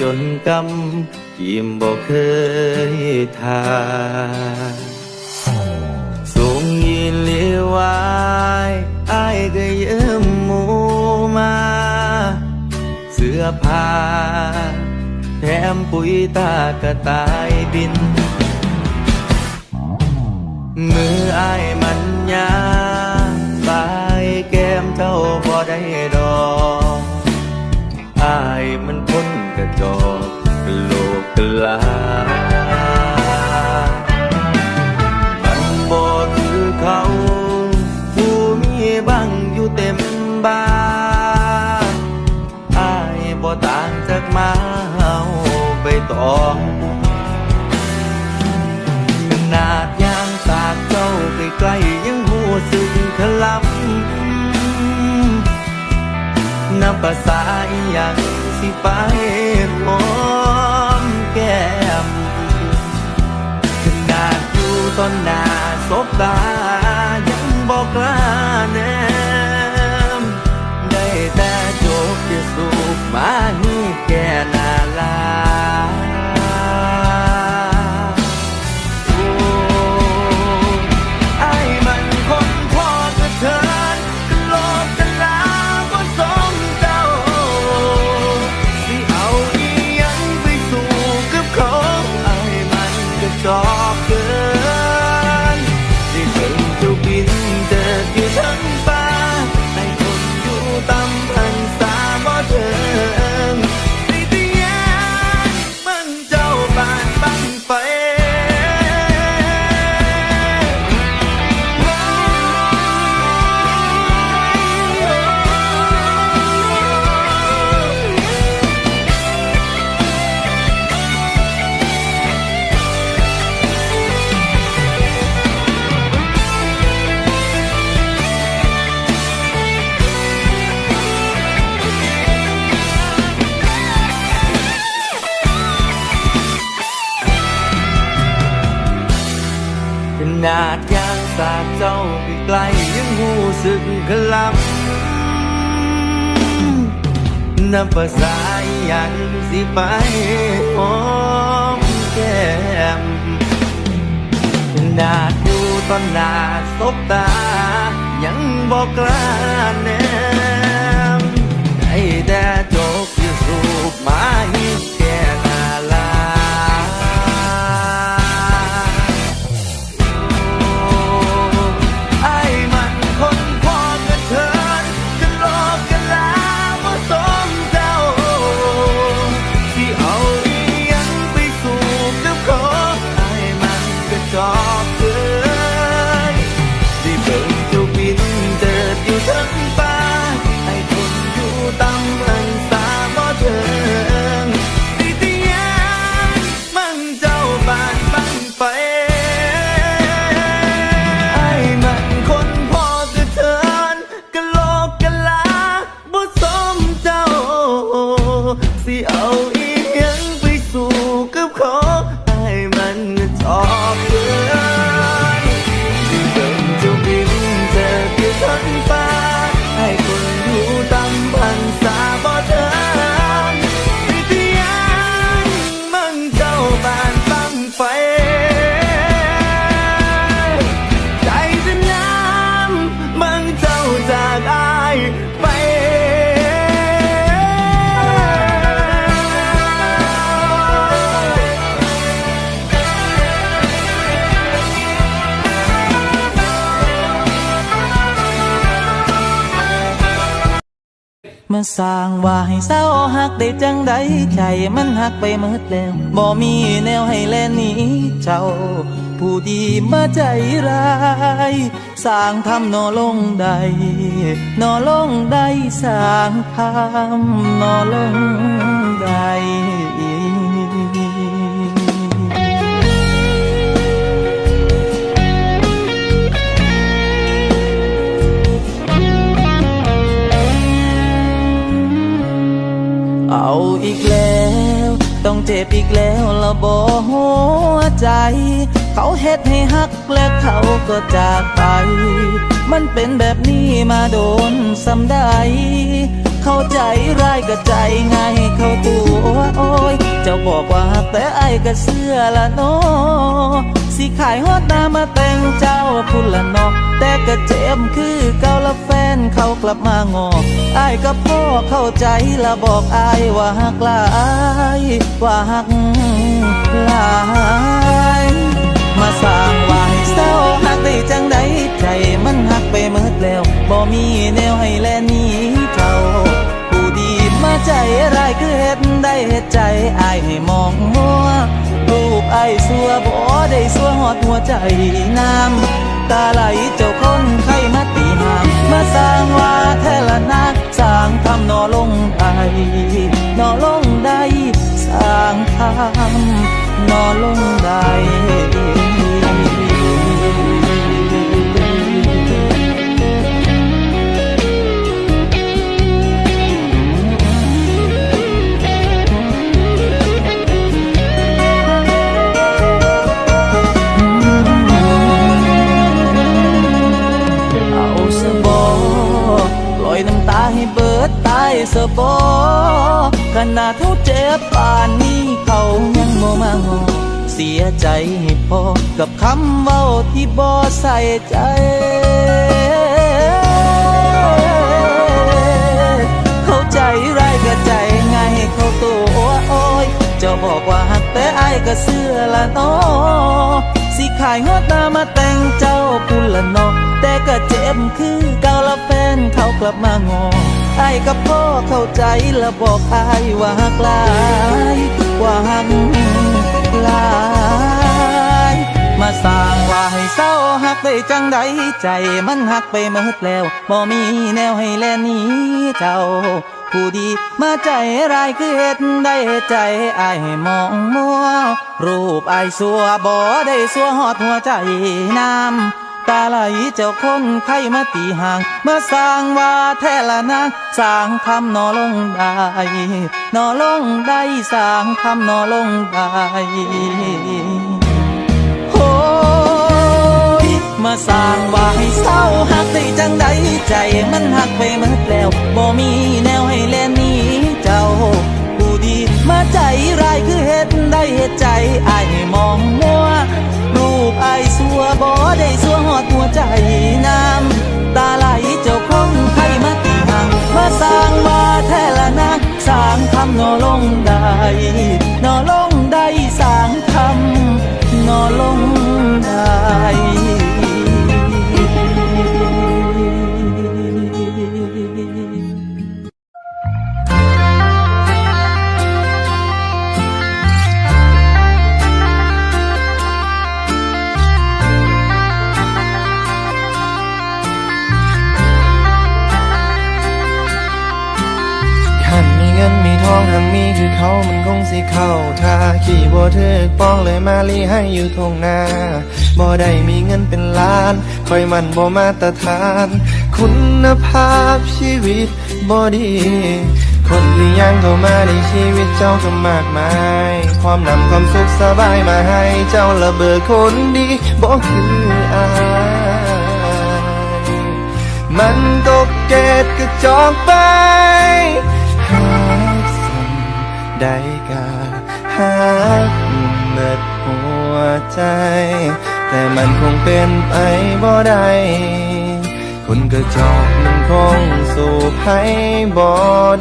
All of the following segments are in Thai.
จนกำยิ้มบอกเคยทาส่งยินเลียวายอายก็ยืมหมูมา เสื้อผ้าแถมปุ๋ยตากระต่ายบิน มืออายมันยาบายแก้มเจ้าบ่ได้ดอกอายมัน พ้นกระจอกกโลกกลา มันบ่คือเขาผู้มีบังอยู่เต็มบ้านอายบ่ต่างจากหมาเฮาใบตองขนาดยางสากเจ้าใกล้ๆยังหูสึกขลำนับภาษาอหย่าง สิไปหอมแก้มขนาดอยู่ต้นหน้าศบตา นาดยางสากเจ้าไปไกลยังหูสึกขลำนับภาษาอย่างสิไปหอมแก้มนาดอยู่ต้นหน้าศบตา ยังบอกกล้าแนมให้แต่จกอยู่สูบมาให้แก่ สร้างว่าให้เศร้าหักได้จังใดใจมันหักไปหมดแล้วบ่มีแนวให้แลหนีเจ้า ผู้ดีมาใจร้ายสร้างทำนอลงใดนอลงใดสร้างทำนอลงใด เอาอีกแล้ว ต้องเจ็บอีกแล้วละบ่หัวใจ เขาเฮ็ดให้ฮักและเขาก็จากไป มันเป็นแบบนี้มาโดนสำได้ เข้าใจร้ายก็ใจง่ายเข้าตัวโอ้ย เจ้าบอกว่าหักแต่ไอ้ายก็เสื้อละเนสิขายฮอดหน้ามาแต่งเจ้าพุ่นละนาะแต่ก็เจ็บคือเก่าละ เขากลับมางอไอ้ายก็พ่อเข้าใจละบอกไอ้ายว่าหักลายว่าหักลาย มาสร้างว่าให้เศร้าหักได้จังใดใจมันหักไปเมิดแล้วบ่มีแนวให้แลนี้เจ้าผู้ดีมาใจร้ายคือเฮ็ดได้เฮ็ดใจอายให้มองมัวรูปไอ้ายสัวบ่ได้สัวหอดหัวใจน้ำตาไหลเจ้าคนไข้มา ว่าแทละนักสร้างทำนอลงได้นอลงได้สร้างทำนอลงได้ ขนาดเขาเจ็บป่านนี้เขายังโมมางอเสียใจให้พอกับคำเว้าที่บ่ใส่ใจเข้าใจร้ายก็ใจง่ายเขาตัวโอ้ยเจ้าบอกว่าหักแต่ไอ้ายก็เสื้อละเนาะ สิขายงดหน้ามาแต่งเจ้าพุ่นละนอแต่ก็เจ็บคือเก่าละแฟนเขากลับมางอไอ้กับพ่อเข้าใจและบอกไอ้ว่าหักลายว่าหักลาย สร้างว่าให้เศร้าหักได้จังใดใจมันหักไปเมิดแล้วบ่มีแนวให้แลนี้เจ้า ผู้ดีมาใจร้ายคือเฮ็ดได้ใจอายมองมัว รูปอายสัวบ่ได้สัวหอดหัวใจน้ำตาไหลเจ้าคนไข้มาตีห่างมาสร้างว่าแท้ละนางสร้างทำนอลงได้นอลงได้สร้างทำนอลงได้ มาสร้างว่าให้เศร้าหักได้จังใดใจมันหักไปหมดแล้วบ่มีแนวให้แลหนี้เจ้าผู้ดีมาใจร้ายคือเฮ็ดได้เฮ็ดใจอายให้มองมัวรูปอายสัวบ่ได้สัวหอดหัวใจน้ำตาไหลเจ้าคงไข้มาตีห่างมาสร้างว่าแท้ละนักสร้างทำนอลงได้ สิเข้าท่าขี่บ่ถึกป้องเลยมาลีให้อยู่ทงนาบ่ได้มีเงินเป็นล้านคอยมันบ่มาตรฐาน คุณภาพชีวิตบ่ดี คนที่ยังเข้ามาในชีวิตเจ้าก็มากมาย ความนำความสุขสบายมาให้เจ้าระเบิดคนดีบ่คืออายมันตกเกตกระจอกไป ใดกาหากเบิดหัวใจ แต่มันคงเป็นไปบ่ได้คนกระจอกมันคงสู่ให้บ่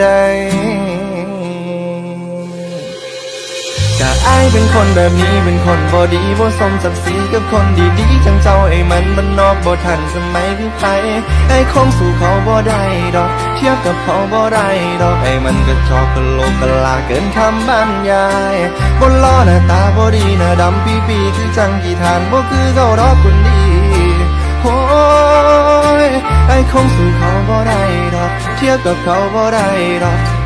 ได้ กะอายเป็นคนแบบนี้เป็นคนบ่ดีบ่สมศักดิ์ศรีกับคนดีๆจังเจ้าไอ้มันมันนอกบ่ทันสมัยพี่ไผไอ้คงสู่เขาบ่ได้ดอก เทียบกับเขาบ่ได้ดอกไอ้มันก็ชอบกะโลกกะลาเกินคำบรรยายบนล้อหน้าตาบ่ดีหน้าดำปีปีคือจังกี่ทานบ่คือเขาดอกคนดีโอ้ยไอ้คงสู่เขาบ่ได้ดอก เทียบกับเขาบ่ได้ดอก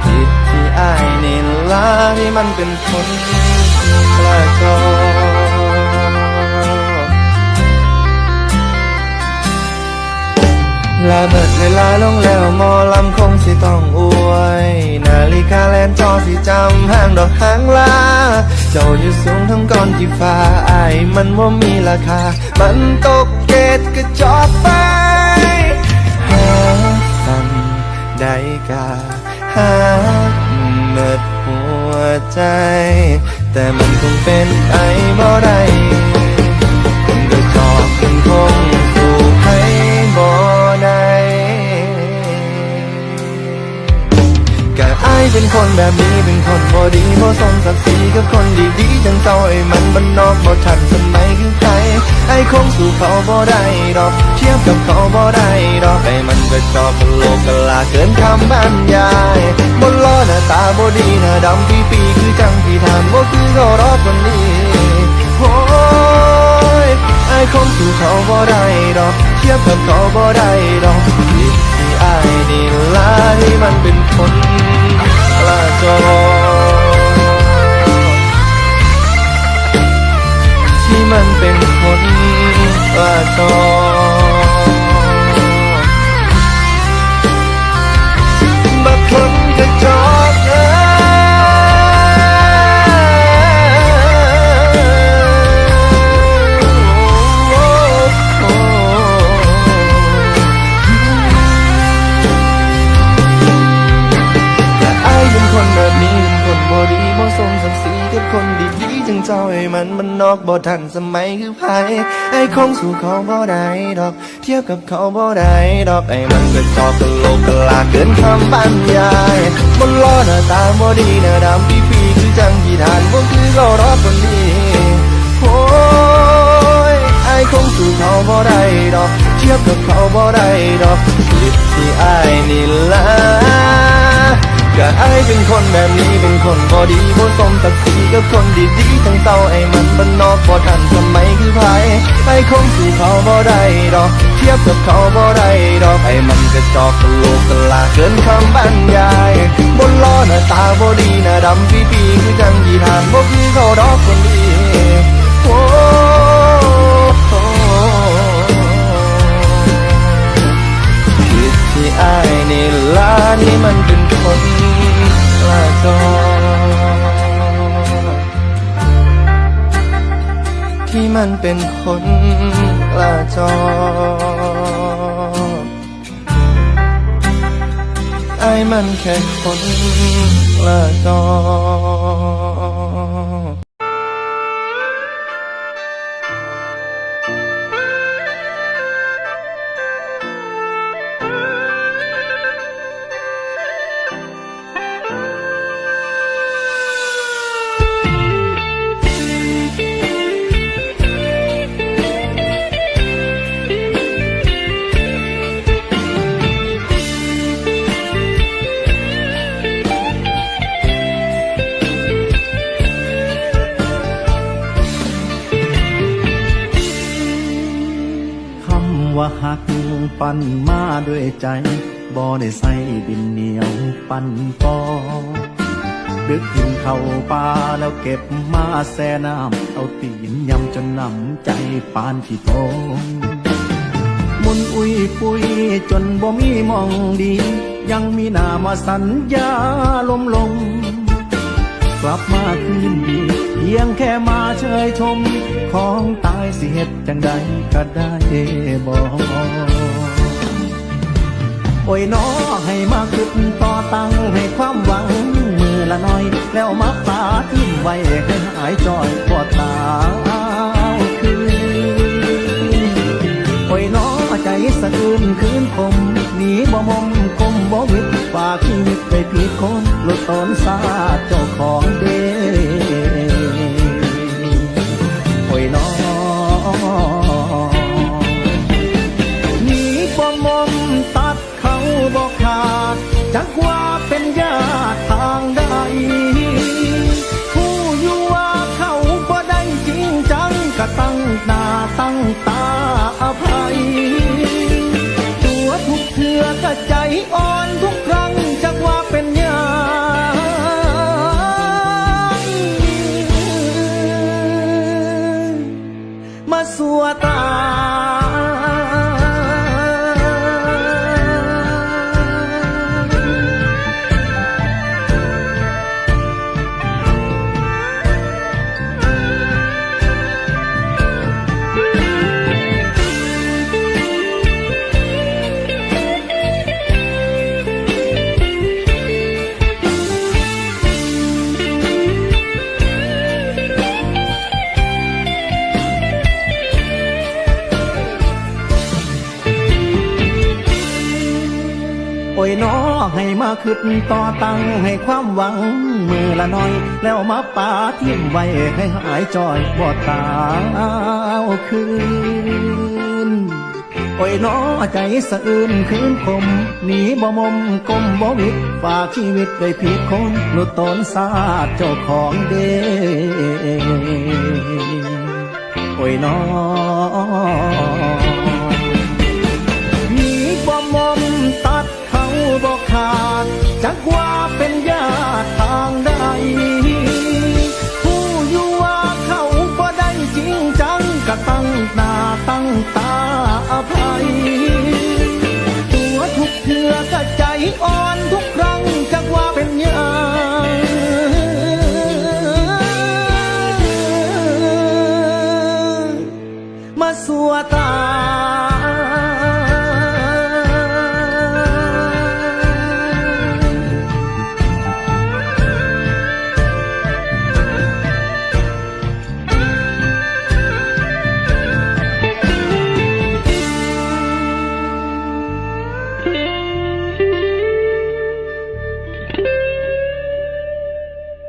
นี่ล่ะที่มันเป็นคนกระจอลาเบิดเวลาลงแล้วมอลำคงสิต้องอวย นาฬิกาแลนจอสิจำห้างดอกหางลา เจ้าอยู่สูงทั้งก้อนที่ฟ้าอายมันว่ามีราคา มันตกเกตุก็จอกไปหาสันได้กาหา เมิดหัวใจ แต่มันคงเป็นไปบ่ได้ก็จอบคนคง เป็นคนแบบนี้เป็นคนบ่ดีบ่สมศักดิ์ศรีกับคนดีๆจังเจ้าไอ้มันมันนอกบ่ทันสมัยคือใครไอ้คงสู่เขาบ่ได้ดอก เทียบกับเขาบ่ได้ดอกไอ้มันก็จอกกโลกกลาเกินคำบรรยายบ่ล้อหน้าตาบ่ดีหน้าดำปีปีคือจังที่ทานบ่คือเขารอดคนนี้โอ้ยไอ้คงสู่เขาบ่ได้ดอก เทียบกับเขาบ่ได้ดอกที่ไอ้นี่ล่ะที่มัน คนดีๆจังเจ้าไอ้มันมันนอกบ่ทันสมัยคือไผไอ้คงสู่เขาบ่ได้ดอก เทียบกับเขาบ่ได้ดอกไอ้มันก็จอกกะโลกกะลาเกินคำบรรยายบ่ล้อหน้าตาบ่ดีหน้าดำปีปีๆคือจังที่ทานบ่คือเขารอคนนี้โอ้ยไอ้คงสู่เขาบ่ได้ดอก เทียบกับเขาบ่ได้ดอกผิดที่ไอ้นี่ละ ก็ไอเป็นคนแบบนี้เป็นคนบ่ดีบ่สมศักดิ์ศรีกับคนดีๆทั้งเต้าไอ้มันบ้านนอกบ่ทันสมัยคือไผไอ้คงสู่เขาบ่ได้ดอก เทียบกับเขาบ่ได้ดอกไอ้มันกระจอกกะโลกกะลาเกินคำบรรยายบนล้อหน้าตาบ่ดีหน้าดำปีปีคือจังยีทานบ่คือเขาดอกคนนี้โอ้ที่ไอ้นี่ล่ะนี่มันเป็นคน จอ ที่มันเป็นคนลาจอไอ้มันแค่คนลาจอ ปั่นมาด้วยใจบ่ได้ใส่ดินเหนียวปั่นปอดึกกินเข้าป่าแล้วเก็บมาแซ่น้ำเอาตีนยำจนน้ำใจปานที่โตมุนอุ้ยปุยจนบ่มีมองดี ยังมีหน้ามาสัญญาลมลง กลับมาคืนดี เพียงแค่มาเชยชม ของตายสิเหตุจังใดก็ได้บอก โอ้ยน้อให้มาขึ้นต่อตั้งให้ความหวังมือละน้อย แล้วมาปาทิ้งไว้ให้หายจอยปวดตาวคืนโอ้ยน้อใจสะอื้นคืนคมหนีบ่มมคมบ่วิดฝากชีวิตไปผิดคนหลุดตนซาเจ้าของเด ถื่อก็ใจอ่อน ให้มาขึ้นต่อตังให้ความหวัง มือละน้อย แล้วมาป่าทิ้มไว้ให้หายจอยบ่ตาเอาคืนโอ้ยน้อใจสะอื้นคืนคมหนีบ่มมกลมบ่วิดฝากชีวิตไว้ผิดคนหลุดตนสาดเจ้าของเด้โอ้ยน้อ ตั้งตาอภัย ตัวทุกเพื่อก็ใจอ่อนทุก